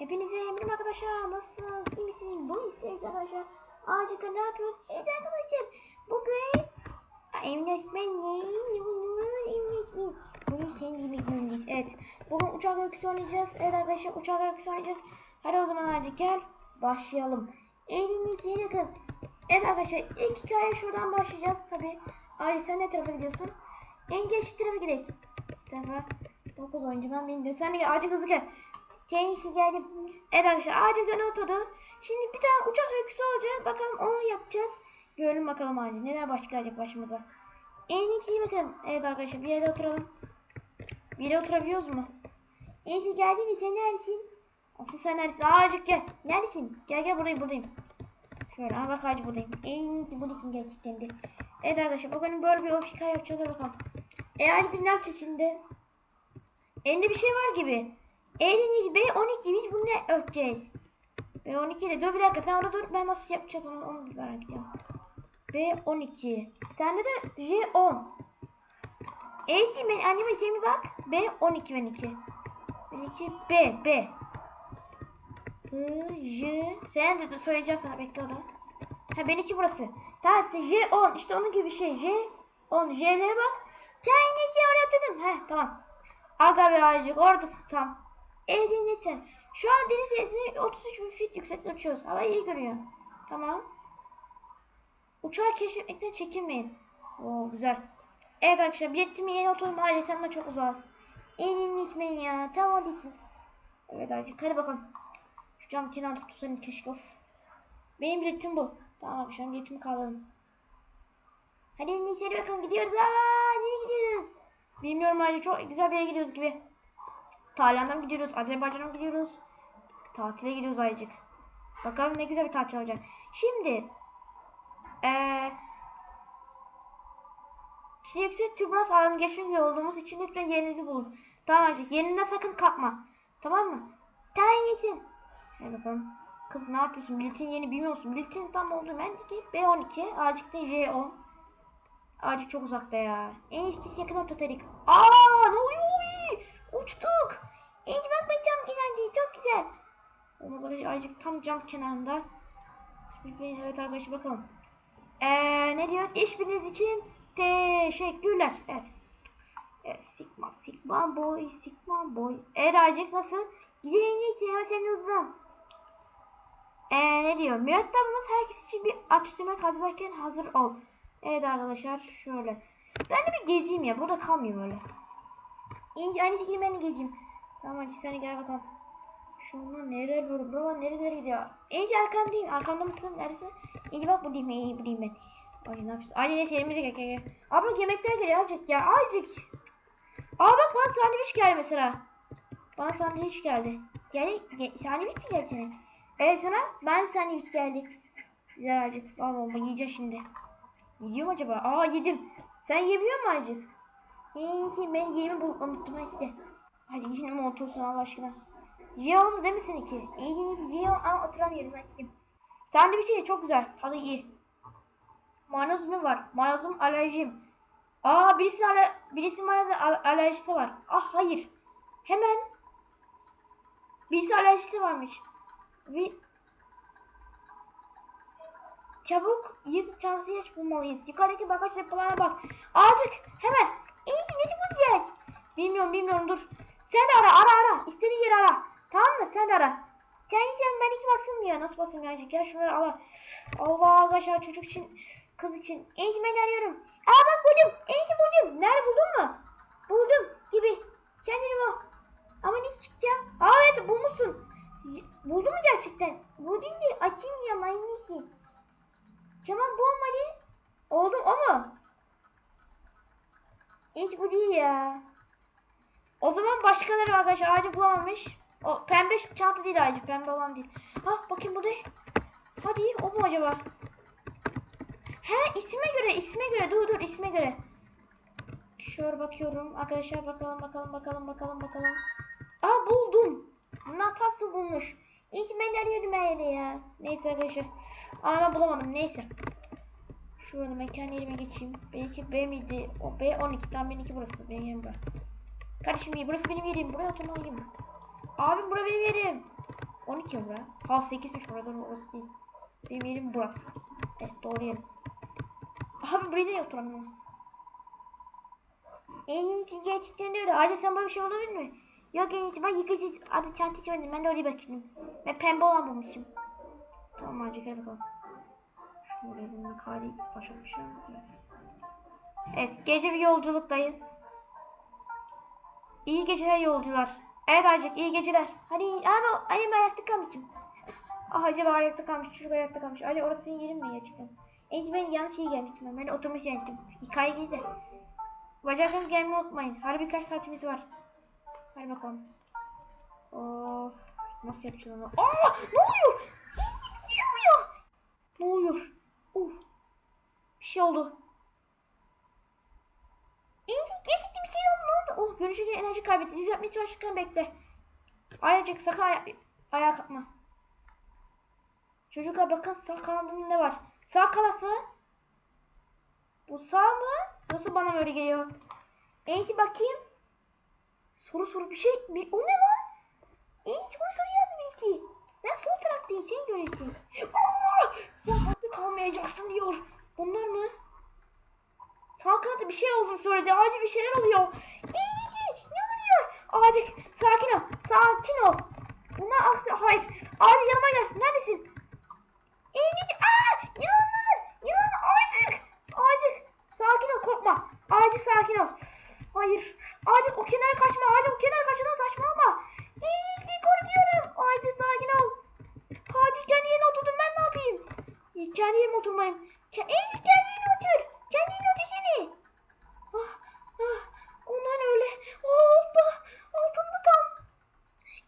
Hepinize eminim arkadaşlar. Nasılsınız? İyi misiniz? Bugün sevgili arkadaşlar. Ağacıkta ne yapıyoruz? Evet arkadaşlar. Bugün Emnesmen ne? Emnesmen. Bugün senin gibi günündeyiz. Evet. Bugün uçak öyküsü oynayacağız. Evet arkadaşlar uçak öyküsü oynayacağız. Hadi o zaman Ağacık gel. Başlayalım. Elinizi yakın. Evet arkadaşlar ilk hikaye şuradan başlayacağız tabi. Ay sen ne tarafa gidiyorsun? En geç tarafa gidelim. Tarafa 9 oyuncudan bindir. Sen de gel Ağacık hızlı gel. Tenisi geldim. Evet arkadaşlar ağacın üzerine oturdu. Şimdi bir tane uçak öyküsü olacak. Bakalım onu yapacağız. Görelim bakalım ağacı. Neler baş gelecek başımıza. En iyisi iyi bakalım. Evet arkadaşlar bir yere oturalım. Bir yere oturabiliyoruz mu? En iyisi geldin sen neredesin? Asıl sen neredesin? Ağacık gel. Neredesin? Gel gel buradayım buradayım. Şöyle ama bak ağacı buradayım. En iyisi buradasın gerçekten de. Evet arkadaşlar bugün böyle bir ofika yapacağız. Bakalım. E hadi biz ne yapacağız şimdi? Elinde bir şey var gibi. Eğleniz B12 biz bunu ne ölçeceğiz? B12 de dur bir dakika sen orada dur. Ben nasıl yapacağız onu, onu merak ediyorum. B12 sende de J10 Eğitim ben anneme sen bir bak. B12 benimki benimki B B. I, J. Sen de dur söyleyeceğim sana bekle orada. Ha benimki burası. Tamam işte J10 işte onun gibi bir şey. J10 J'lere bak. Kendinizi oraya oturdum. Heh tamam. Aga be ağacık oradasın tam Eğlenirsen. Şu an deniz seviyesini 33 bin feet yüksekte uçuyoruz. Hava iyi görüyor. Tamam. Uçağı keşfetmekten çekinmeyin. Oo güzel. Evet arkadaşlar biletimi yeni sen de çok uzağız. Eğlenirsin ya. Tamam değilsin. Evet artık hadi bakalım. Şu cam kenarda tutsan keşke of. Benim biletim bu. Tamam arkadaşlar biletimi kaldırdım. Hadi en iyisi bakalım gidiyoruz. Aa nereye gidiyoruz? Bilmiyorum hadi çok güzel bir yere gidiyoruz gibi. Tayland'a mı gidiyoruz? Azerbaycan'a mı gidiyoruz? Tatile gidiyoruz ayıcık. Bakalım ne güzel bir tatil olacak. Şimdi eee Şimdi yüksek türbülans alanı geçmek olduğumuz için lütfen yerinizi bulun. Tamam ayıcık. Yerinden sakın kalkma. Tamam mı? Tayin Hadi bakalım. Kız ne yapıyorsun? Biletin yeni bilmiyor musun? Biletin tam olduğu ben ki B12. Azıcık da J10. Azıcık çok uzakta ya. En iyisi yakın ortasaydık. Aa ne oluyor? Uçtuk. Evet bak cam kenarındayım. Çok güzel. Olmaz azıcık tam cam kenarında. Evet arkadaşlar bakalım. Ee, ne diyor? İşbiriniz için teşekkürler. Evet. Evet Sigma Sigma boy Sigma boy. Evet azıcık nasıl? Gidelim geçsin ama sen hızlı. Ee, ne diyor? Mürettabımız herkes için bir atıştırma hazırlarken hazır ol. Evet arkadaşlar şöyle. Ben de bir gezeyim ya. Burada kalmayayım öyle. İyi, aynı şekilde ben de gezeyim. Tamam hadi sen gel bakalım. Şunlar nereler böyle? Buralar nerelere gidiyor? İyi arkandayım. Arkamda mısın? Neredesin? İyi bak buradayım. İyi buradayım ben. Ay ne yapıyorsun? Ay neyse elimize gel gel gel. Abla yemekler geliyor azıcık ya azıcık. Aa bak bana sandviç geldi mesela. Bana sandviç geldi. Gel, gel sandviç mi geldi senin? Evet sana ben sandviç geldi. Güzel azıcık. Aa bomba yiyeceğim şimdi. Yiyor mu acaba? Aa yedim. Sen yiyebiliyor musun azıcık? Neyse ben yerimi bulup unuttum işte. Hadi yine mi otursun Allah aşkına. Oldu değil mi seninki? İyi dinleyici ye ama oturamıyorum şimdi. Sen de bir şey çok güzel. Hadi ye. Mayonez mi var? Mayonezum alerjim. Aa birisinin ale birisinin mayonez al alerjisi var. Ah hayır. Hemen birisi alerjisi varmış. Bir Çabuk yüz tavsiye bulmalıyız. Yukarıdaki bagaj depolarına bak. Azıcık hemen. Ki nasıl bulacağız? Bilmiyorum bilmiyorum dur. Sen ara ara ara. İstediğin yeri ara. Tamam mı? Sen ara. Sen yiyeceğim ben iki basılmıyor. Nasıl basılmıyor? Yani? Gel şunları ala. Allah arkadaşlar çocuk için kız için. Eğitmeni arıyorum. Aa bak buldum. Eğitim buldum. Nerede buldun mu? Buldum gibi. Sen dedim o. Ama ne çıkacağım? Aa evet bulmuşsun. Buldun mu gerçekten? Buldun da açayım ya manyisi. Tamam bu olmadı. Oldu o mu? Hiç bu değil ya. O zaman başkaları arkadaşlar ağacı bulamamış. O pembe çanta değil ağacı. Pembe olan değil. Ha bakayım bu değil. Hadi o mu acaba? He isme göre isme göre dur dur isme göre. Şöyle bakıyorum. Arkadaşlar bakalım bakalım bakalım bakalım bakalım. Aa buldum. Natası bulmuş. İlk ben arıyordum ya. Neyse arkadaşlar. Ama bulamadım neyse. Şöyle mekan yerime geçeyim. Belki B miydi? O B12 tam benimki burası. Benim yerim var. Kardeşim iyi burası benim yerim. Buraya oturmalıyım. Abim bura benim yerim. 12 mi bura? Ha 8'miş orada orası değil. Benim yerim burası. Evet doğru yerim. Abi buraya niye oturamıyorum? En iyisi gerçekten de öyle. Ayrıca sen böyle bir şey olabilir mi? Yok en iyisi ben yıkıcı adı çanta içmedim. Ben de oraya bakıyordum. Ben pembe olan bulmuşum. Tamam hadi gel bakalım. Şuraya bir makale başlamışım. Evet. Evet gece bir yolculuktayız. İyi geceler yolcular. Evet Acık iyi geceler. Hadi abi annem ayakta kalmışım. Ah acaba ayakta kalmış çocuk ayakta kalmış. Acaba orası senin yerin mi gerçekten? En ben yanlış yere gelmiştim ben. De oturmuş yendim. Hikaye de. Bacaklarınız gelmeyi unutmayın. Hala birkaç saatimiz var. Hadi bakalım. Oh, nasıl yapacağız onu? Aa, ne oluyor? Bir şey oluyor. Ne oluyor? Uf. Bir şey oldu. İyi gerçekten bir şey oldu. Görüşürüz enerji kaybetti. Dizi yapmaya çalışırken bekle. Ayrıca sakın aya ayağa kalkma. Çocuklar bakın sağ kanadında ne var? Sağ kanat mı? Bu sağ mı? Nasıl bana böyle geliyor? İyisi bakayım. Soru soru bir şey. Bir, o ne lan? İyisi soru soru yazdı birisi. Ben sol taraftayım sen görürsün. Sen haklı kalmayacaksın diyor. Bunlar mı? Sağ kanatta bir şey olduğunu söyledi. Acil bir şeyler oluyor. Acil sakin ol. Sakin ol. Bunlar aksi. Hayır. Acil yanıma gel. Neredesin? En iyisi. Aa, yılanlar. Yılan acil. Acil. Sakin ol korkma. Acil sakin ol. Hayır. Acil o kenara kaçma. Acil o kenara kaçma saçmalama. İyisi korkuyorum. Acil sakin ol. Acil kendi yerine oturdum ben ne yapayım? Kendi yerime oturmayayım. Ke iyisi kendi yerine otur. Kendi yerine otur seni. Ah, ah, onlar ne öyle? Oh, altta. Altında tam.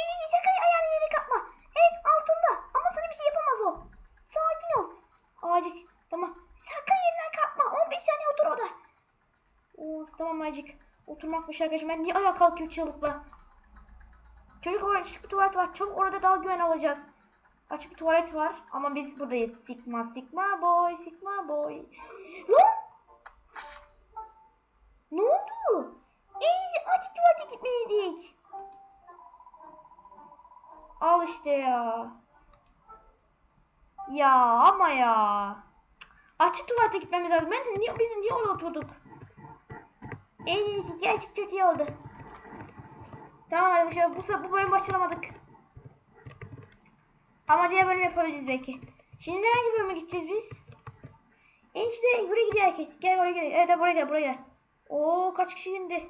En iyisi sakın ayağını yere kapma. Evet altında. Ama sana bir şey yapamaz o. Sakin ol. Acil. Tamam. Sakın yerinden kalkma. 15 saniye otur orada. Oo, tamam Acık. Oturmakmış arkadaşım. Ben niye ayağa kalkıyor çığlıkla? Çocuk orada açık bir tuvalet var. Çabuk orada daha güven alacağız. Açık bir tuvalet var. Ama biz buradayız. Sigma, sigma boy, sigma boy. Lan! Ne oldu? En açık tuvalete gitmeliydik. Al işte ya. Ya ama ya. Açık tuvalete gitmemiz lazım. Ben niye, biz niye orada oturduk? En iyisi gerçek çok iyi oldu. Tamam arkadaşlar bu, se- bu bölüm başlamadık. Ama diğer bölüm yapabiliriz belki. Şimdi hangi bölüme gideceğiz biz? En işte buraya gidiyor herkes. Gel buraya gel. Evet buraya gel buraya gel. Oo kaç kişi indi?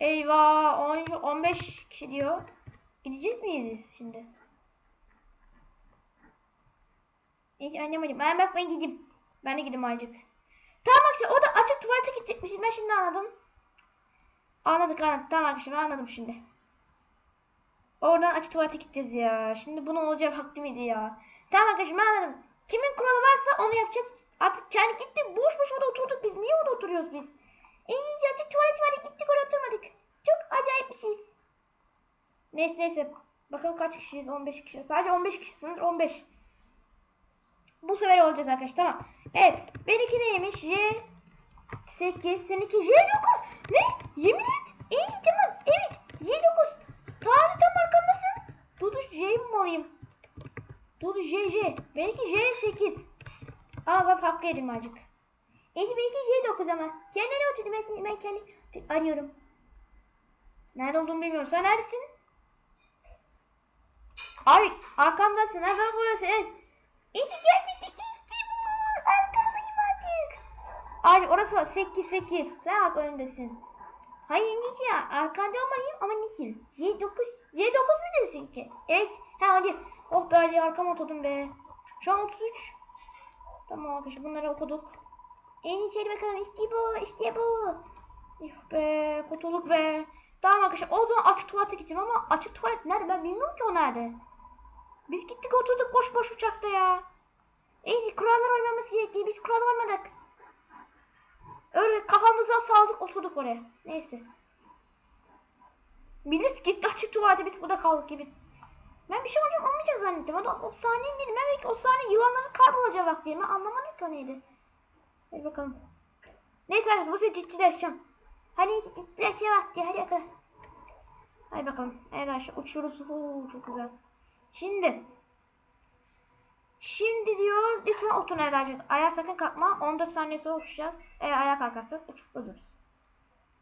Eyvah 10, 15 kişi diyor. Gidecek miyiz şimdi? Hiç anlamadım. Ben bak ben gideyim. Ben de gideyim azıcık. Tamam arkadaşlar o da açık tuvalete gidecekmişiz. Ben şimdi anladım. Anladık anladık. Tamam arkadaşlar ben anladım şimdi. Oradan açık tuvalete gideceğiz ya. Şimdi bunun olacağı hakkı mıydı ya? Tamam arkadaşlar ben anladım. Kimin kuralı varsa onu yapacağız. Artık kendi gittik. Boş boş orada oturduk biz. Niye orada oturuyoruz biz? İyisi açık tuvalet var. Gittik oraya oturmadık. Çok acayip bir şeyiz. Neyse neyse. Bakalım kaç kişiyiz? 15 kişi. Sadece 15 kişisiniz. 15. Bu sefer olacağız arkadaşlar. Tamam. Evet. Benimki neymiş? J 8. Seninki J 9. Ne? Yemin et. İyi tamam. Evet. J 9. Tanrı tam arkamdasın. Dudu J mi alayım? Dudu J J. Benimki J 8. Ama ben farklı yedim azıcık. Ece benimki J 9 ama. Sen nereye oturdun? Ben, seni, ben kendi arıyorum. Nerede olduğumu bilmiyorum. Sen neredesin? Abi arkamdasın. Ha ben burası. Evet. Ece gerçekten işte bu. Artık. Abi orası var. 8 8. Sen arka önündesin. Hayır niçin? Arkanda olmalıyım ama niçin? Z9. Z9 mu desin ki? Evet. Ha hadi. Oh be hadi arkama oturdum be. Şu an 33. Tamam arkadaşlar bunları okuduk. En hadi bakalım. İşte bu. işte bu. Yuh be. Kurtulduk be. Tamam arkadaşlar o zaman açık tuvalete gideceğim ama açık tuvalet nerede ben bilmiyorum ki o nerede. Biz gittik oturduk boş boş uçakta ya. İyi kurallar uymamız gerekiyor. Biz kural uymadık. Öyle kafamıza saldık oturduk oraya. Neyse. Millet gitti açık tuvalete biz burada kaldık gibi. Ben bir şey olacak olmayacak zannettim. Hadi o saniye dedim. Ben belki o saniye yılanların kaybolacak vakti. Ben anlamadım ki o neydi. Hadi bakalım. Neyse arkadaşlar bu sefer ciddileşeceğim. Hadi ciddileşme vakti. Hadi. Hadi Hadi bakalım. Evet arkadaşlar uçuyoruz. Oo, çok güzel. Şimdi. Şimdi diyor lütfen oturun arkadaşlar. Ayağa sakın kalkma. 14 saniye sonra uçacağız. Eğer ayağa kalkarsa uçup ölürüz.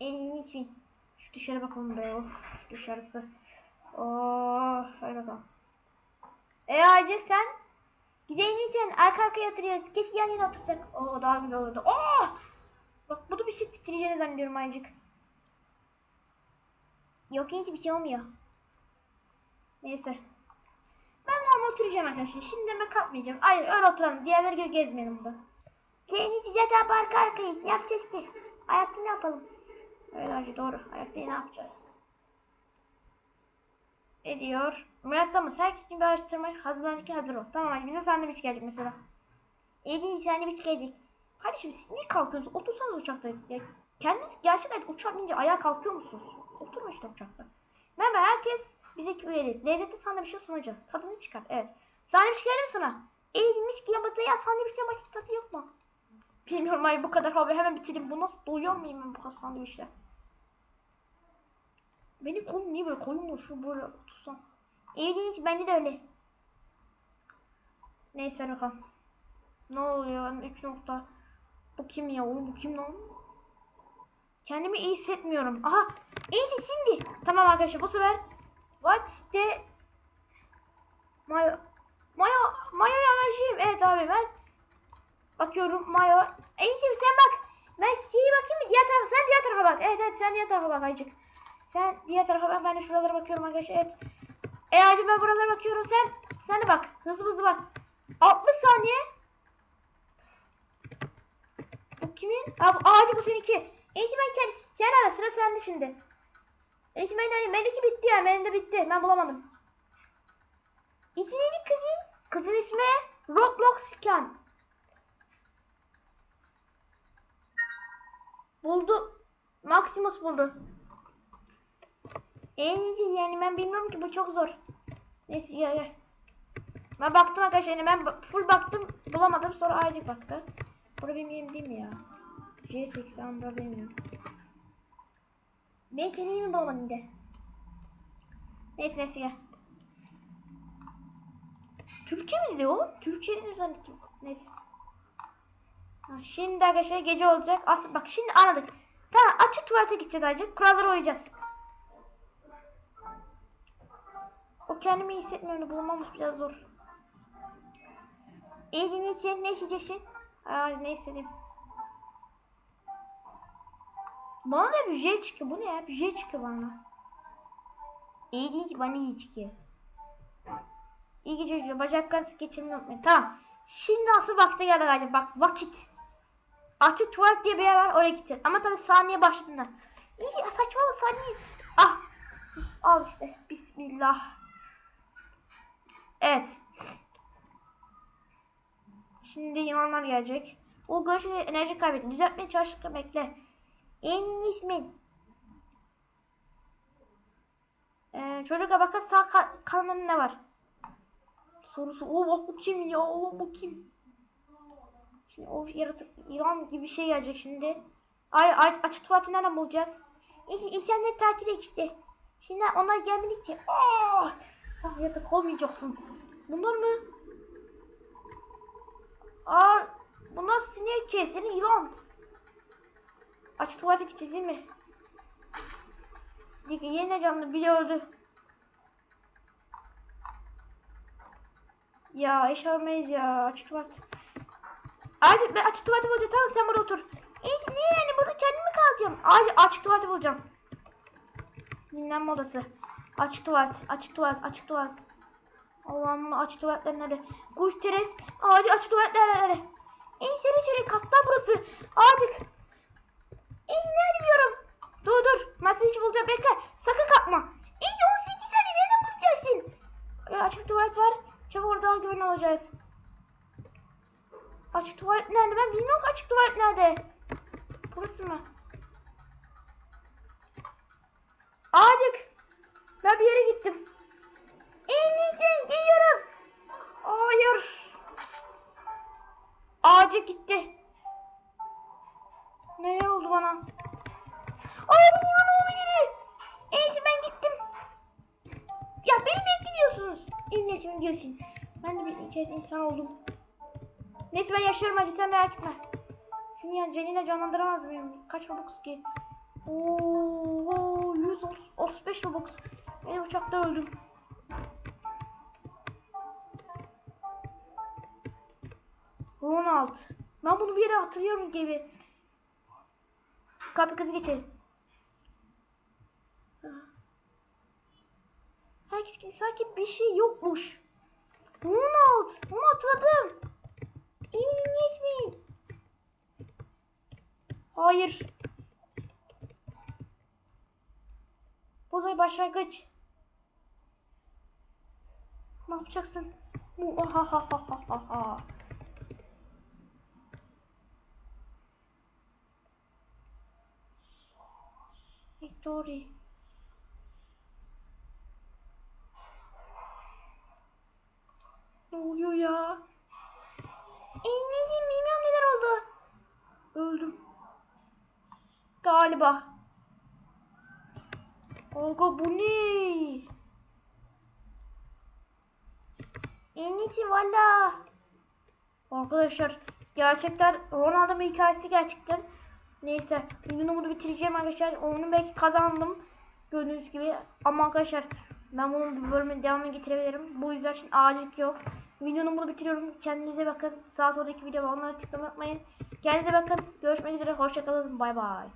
Elini için. Şu dışarı bakalım be. Of dışarısı. Oh, hadi bakalım. E Aycık sen? Gidelim sen arka arkaya yatırıyoruz. Keşke yan yana otursak. Oo daha güzel olurdu. Oh! Bak bunu bir şey titreyeceğini zannediyorum Aycık. Yok hiç bir şey olmuyor. Neyse. Ben normal oturacağım arkadaşlar. Şimdi ben kalkmayacağım. Hayır öyle oturalım. Diğerleri gibi gezmeyelim burada. Seni size de arka arkayız. Ne yapacağız ki? Ayakta ne yapalım? Evet hacı doğru. Ayakta ne yapacağız? Ne diyor? Murat Damas herkes için bir araştırma hazırlandık ki hazır ol. Tamam hadi bize sandviç gelecek mesela. İyi değil sandviç gelecek. Kardeşim siz niye kalkıyorsunuz? Otursanız uçakta. Ya, kendiniz gerçekten uçak binince ayağa kalkıyor musunuz? Oturma işte uçakta. Merhaba herkes bize üyeliyiz. Lezzetli sandviçi sunacağız. Tadını çıkar. Evet. Sandviç gelir mi sana? İyi mis gibi yapıtı ya sandviçten başka tadı yok mu? Bilmiyorum ay bu kadar abi hemen bitireyim. Bu nasıl doyuyor muyum ben bu kadar sandviçle? Benim kolum niye böyle kolum şu böyle tutsam. İyi değil bence de öyle. Neyse bakalım. Ne oluyor? 3 nokta. Bu kim ya? Oğlum bu kim lan? Kendimi iyi hissetmiyorum. Aha! İyi şimdi. Tamam arkadaşlar bu sefer What's the Mayo Mayo Mayo yanlışım. Evet abi ben bakıyorum Mayo. İyiciğim sen bak. Ben şeyi bakayım? Diğer tarafa sen diğer tarafa bak. Evet evet sen diğer tarafa bak Aycık. Sen diğer tarafa bak. Ben de şuralara bakıyorum arkadaşlar. Evet. E Aycık ben buralara bakıyorum. Sen sen de bak. Hızlı hızlı bak. 60 saniye. Bu kimin? Abi ağacı bu seninki. Eci ben kendisi. Sen ara sıra sende şimdi. Eci ben hani benimki bitti ya. Benim de bitti. Ben bulamadım. İsmi neydi kızın? Kızın ismi Roblox Scan. Buldu. Maximus buldu. En iyisi yani ben bilmiyorum ki bu çok zor. Neyse gel gel. Ben baktım arkadaşlar yani ben full baktım bulamadım sonra Aycık baktı. Burada yerim değil mi ya? J8 ama burada benim ya. Ben kendi yerimi bulamadım de. Neyse neyse gel. Türkçe miydi o? Türkçe'nin zannettim. Neyse. Ha, şimdi arkadaşlar gece olacak. Aslında bak şimdi anladık. Tamam açık tuvalete gideceğiz ayrıca. Kurallara uyacağız. O kendimi hissetmiyorum. Bulmamız biraz zor. İyi dinleyiciler ne isteyeceksin? Ay ne istediğim. Bana da bir şey çıkıyor. Bu ne ya? Bir şey çıkıyor bana. İyi değil bana iyi çıkıyor. İyi gece çocuklar. Bacaklarını sık geçirmeyi unutmayın. Tamam. Şimdi asıl vakti geldi galiba. Bak vakit. Açık tuvalet diye bir yer var. Oraya gideceğiz. Ama tabii saniye başladığında. İyi saçma mı saniye? Ah. Al işte. Bismillah. Evet. Şimdi yılanlar gelecek. O görüşü enerji kaybetti. Düzeltmeye çalışırken bekle. En ismin. Ee, çocuğa bakın sağ ka kanalında ne var? Sorusu. O bak bu kim ya? O bu kim? Şimdi o yaratık yılan gibi şey gelecek şimdi. Ay, ay açık tuvaleti nereden bulacağız? İnsanları takip et işte. Şimdi onlar gelmedi ki. Aa! Sen yatak olmayacaksın. Bunlar mı? Aa, bunlar sinek. Senin yılan. Aç tuvalete gideceğiz değil mi? Diki yine canlı biri öldü. Ya iş alamayız ya. Aç tuvalet. Aç, ben açık tuvaleti bulacağım. Tamam sen burada otur. İyi niye yani burada kendim mi kalacağım? Aç, açık tuvaleti bulacağım. Dinlenme odası. Açık tuvalet. Açık tuvalet. Açık tuvalet. Allah'ım açık tuvaletler nerede? Kuş teres. Ağacı açık tuvaletler nerede? İyi seri seri kaptan burası. Ağacık. İyi nerede diyorum? Dur dur. Masayı hiç bulacağım. Bekle. Sakın kapma. İyi 18 saniye nereden bulacaksın? Ya, açık tuvalet var. Çabuk orada güvenli olacağız. Açık tuvalet nerede? Ben bilmiyorum açık tuvalet nerede. Burası mı? Ağacık. Ben bir yere gittim. En iyisi. Hayır. Ağacık gitti. Diyorsun. Ben de bir kez insan oldum. Neyse ben yaşıyorum hacı sen merak etme. Seni yani canıyla canlandıramaz mıyım? Kaç Robux ki? Oo, 135 Robux. Ben uçakta öldüm. Ronald. Ben bunu bir yere hatırlıyorum gibi. Kapı geçelim. Herkes sanki bir şey yokmuş. Ronald. Onu hatırladım. Eminim mi? Hayır. Bozay başlangıç. Ne yapacaksın? Muahahahahaha. Ne oluyor ya? Anneciğim bilmiyorum neler oldu. Öldüm. Galiba. Kanka bu ne? En iyisi valla. Arkadaşlar gerçekten Ronaldo'nun hikayesi gerçekten. Neyse videomu bunu bitireceğim arkadaşlar. Onu belki kazandım. Gördüğünüz gibi. Ama arkadaşlar ben bunun bir bölümün devamını getirebilirim. Bu yüzden için acil yok. Videomu bunu bitiriyorum. Kendinize bakın. Sağ soldaki video var. Onları tıklamayı unutmayın. Kendinize bakın. Görüşmek üzere. Hoşçakalın. Bay bay.